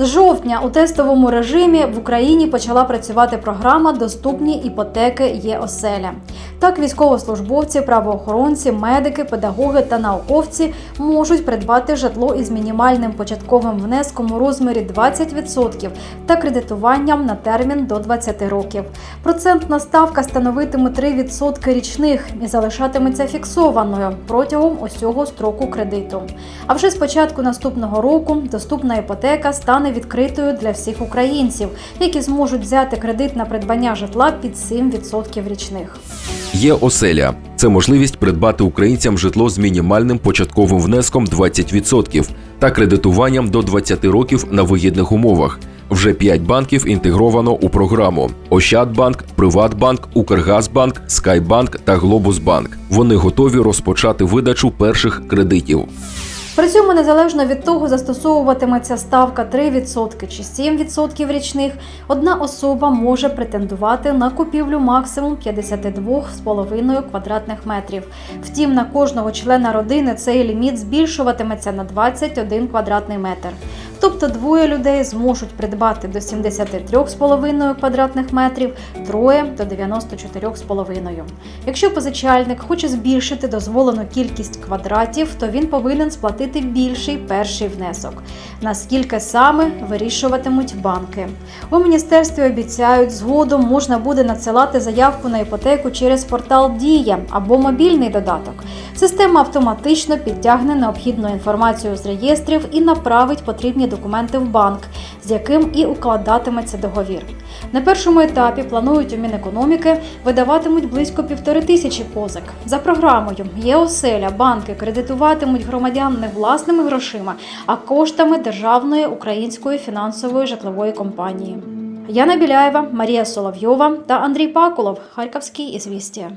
З жовтня у тестовому режимі в Україні почала працювати програма Доступні іпотеки є оселя. Так, військовослужбовці, правоохоронці, медики, педагоги та науковці можуть придбати житло із мінімальним початковим внеском у розмірі 20% та кредитуванням на термін до 20 років. Процентна ставка становитиме 3% річних і залишатиметься фіксованою протягом усього строку кредиту. А вже з початку наступного року доступна іпотека стане відкритою для всіх українців, які зможуть взяти кредит на придбання житла під 7% річних. Є оселя. Це можливість придбати українцям житло з мінімальним початковим внеском 20% та кредитуванням до 20 років на вигідних умовах. Вже 5 банків інтегровано у програму: Ощадбанк, Приватбанк, Укргазбанк, Скайбанк та Глобусбанк. Вони готові розпочати видачу перших кредитів. При цьому незалежно від того, застосовуватиметься ставка 3% чи 7% річних, одна особа може претендувати на купівлю максимум 52,5 квадратних метрів. Втім, на кожного члена родини цей ліміт збільшуватиметься на 21 квадратний метр. Тобто двоє людей зможуть придбати до 73,5 квадратних метрів, троє до 94,5. Якщо позичальник хоче збільшити дозволену кількість квадратів, то він повинен сплатити більший перший внесок. Наскільки саме вирішуватимуть банки. У міністерстві обіцяють, згодом можна буде надсилати заявку на іпотеку через портал Дія або мобільний додаток. Система автоматично підтягне необхідну інформацію з реєстрів і направить потрібні документи в банк, з яким і укладатиметься договір. На першому етапі планують у Мінекономіки видаватимуть близько півтори тисячі позик. За програмою є оселя, банки кредитуватимуть громадян не власними грошима, а коштами державної української фінансової житлової компанії. Яна Біляєва, Марія Соловйова та Андрій Пакулов. Харківські ізвістія.